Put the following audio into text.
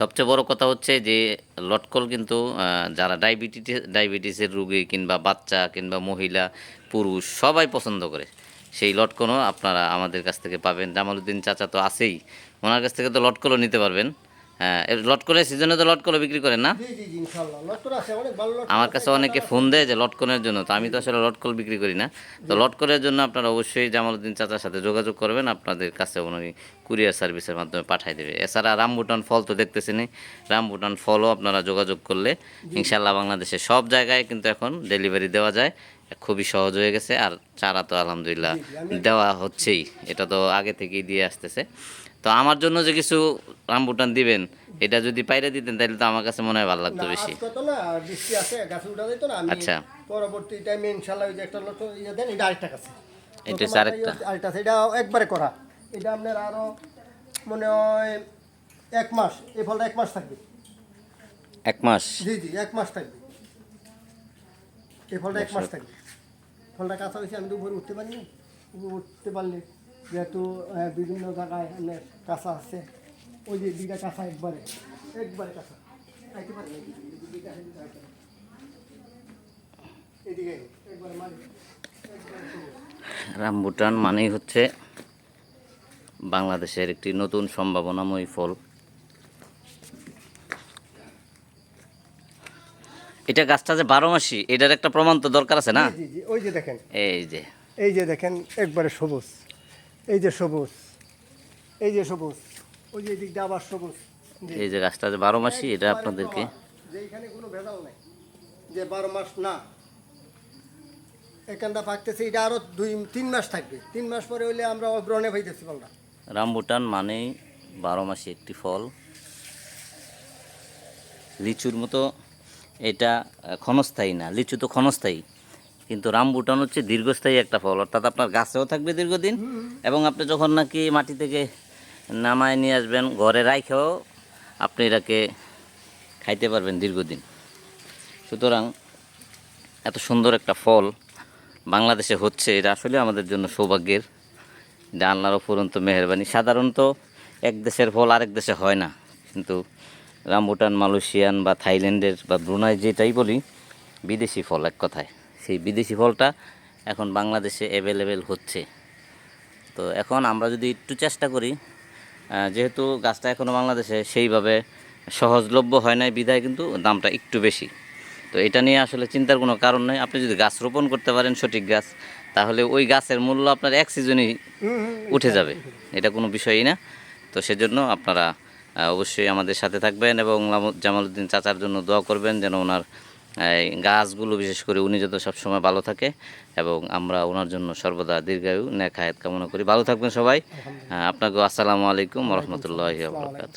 সবচেয়ে বড় কথা হচ্ছে যে, লটকল কিন্তু যারা ডায়াবেটিস ডায়াবেটিসের রুগী কিংবা বাচ্চা কিংবা মহিলা, পুরুষ, সবাই পছন্দ করে। সেই লটকনও আপনারা আমাদের কাছ থেকে পাবেন। জামালউদ্দিন চাচা তো আছেই। ওনার কাছ থেকে তো লটকলও নিতে পারবেন। হ্যাঁ এর লটকনের সিজনে তো লটকলও বিক্রি করেন না? আমার কাছে অনেকে ফোন দেয় যে লটকনের জন্য তো আমি তো আসলে লটকল বিক্রি করি না। তো লটকনের জন্য আপনারা অবশ্যই জামালউদ্দিন চাচার সাথে যোগাযোগ করবেন আপনাদের কাছে উনি কুরিয়ার সার্ভিসের মাধ্যমে পাঠিয়ে দেবে। এছাড়া রামবুটান ফল তো দেখতেছেনই রামবুটান ফলও আপনারা যোগাযোগ করলে ইনশাল্লাহ বাংলাদেশের সব জায়গায় কিন্তু এখন ডেলিভারি দেওয়া যায়। খুবই সহজ হয়ে গেছে আর চারা তো আলহামদুলিল্লাহ দেওয়া হচ্ছেই। এটা তো আগে থেকেই দিয়ে আসতেছে। তো আমার জন্য যে কিছু রামবুটান দিবেন এটা যদি পাইরে দিতেন তাহলে তো আমার কাছে মনে হয় ভালো লাগতো বেশি। আচ্ছা। পরবর্তী টাইমে ইনশাল্লাহ ওই যে একটা লটকন ইয়ে দেন এটা আরেকটা কাছে। এটা হচ্ছে আরেকটা? আরেকটা। এটা একবারে করা। এটা আপনার আরও মনে হয় এক মাস এই ফলটা এক মাস থাকবে। এক মাস? জি জি এক মাস থাকবে। এই ফলটা এক মাস থাকবে। ফলটা কাঁচা হয়েছে আমি তো উপরে উঠতে পারি না উপরে উঠতে পারলে যেহেতু বিভিন্ন জায়গায় কাঁচা আছে। ওই যে কাঁচা একবারে একবারে কাঁচা। এদিকে, একবারে রামবুটান মানেই হচ্ছে বাংলাদেশের একটি নতুন সম্ভাবনাময় ফল। এটা গাছটা যে বারো মাসি এটার একটা প্রমাণ তো দরকার আছে না? ওই যে দেখেন। এই যে। এই যে দেখেন একবারে সবুজ। এই যে সবুজ। এই যে সবুজ। ওই যে দিকটা আবার সবুজ। এই যে গাছটা যে বারো মাসি এটা আপনাদেরকে। যে কোনো ভেজাল নাই। যে বারো মাস না। এখানটা পাকতেছে এটা আরও দুই তিন মাস থাকবে। তিন মাস পরে হইলে আমরা অগ্রহণে পাইতেছি ফলটা। রামবুটান মানেই বারো মাসি একটি ফল। লিচুর মতো এটা ক্ষণস্থায়ী না লিচু তো ক্ষণস্থায়ী। কিন্তু রামবুটান হচ্ছে দীর্ঘস্থায়ী একটা ফল। অর্থাৎ আপনার গাছেও থাকবে দীর্ঘদিন এবং আপনি যখন নাকি মাটি থেকে নামায় নিয়ে আসবেন, ঘরে রাখেও আপনি এটাকে খাইতে পারবেন দীর্ঘদিন। সুতরাং এত সুন্দর একটা ফল বাংলাদেশে হচ্ছে, এটা আসলে আমাদের জন্য সৌভাগ্যের। এটা আল্লাহর অফুরন্ত মেহরবানি। সাধারণত এক দেশের ফল আরেক দেশে হয় না। কিন্তু রামবুটান মালয়েশিয়ান বা থাইল্যান্ডের বা ব্রুনাই যেটাই বলি, বিদেশি ফল এক কথায়। সেই বিদেশি ফলটা এখন বাংলাদেশে অ্যাভেলেবেল হচ্ছে। তো এখন আমরা যদি একটু চেষ্টা করি যেহেতু গাছটা এখনও বাংলাদেশে সেইভাবে সহজলভ্য হয় নাই বিধায় কিন্তু দামটা একটু বেশি। তো এটা নিয়ে আসলে চিন্তার কোনো কারণ নেই। আপনি যদি গাছ রোপণ করতে পারেন সঠিক গাছ, তাহলে ওই গাছের মূল্য আপনার এক সিজনই উঠে যাবে। এটা কোনো বিষয়ই না। তো সেজন্য আপনারা অবশ্যই আমাদের সাথে থাকবেন এবং জামালউদ্দিন চাচার জন্য দোয়া করবেন যেন ওনার গাছগুলো বিশেষ করে উনি যত সবসময় ভালো থাকে এবং আমরা ওনার জন্য সর্বদা দীর্ঘায়ু নেক হায়াত কামনা করি। ভালো থাকবেন সবাই। আপনাকে আসসালামু আলাইকুম রহমতুল্লাহ বরকাত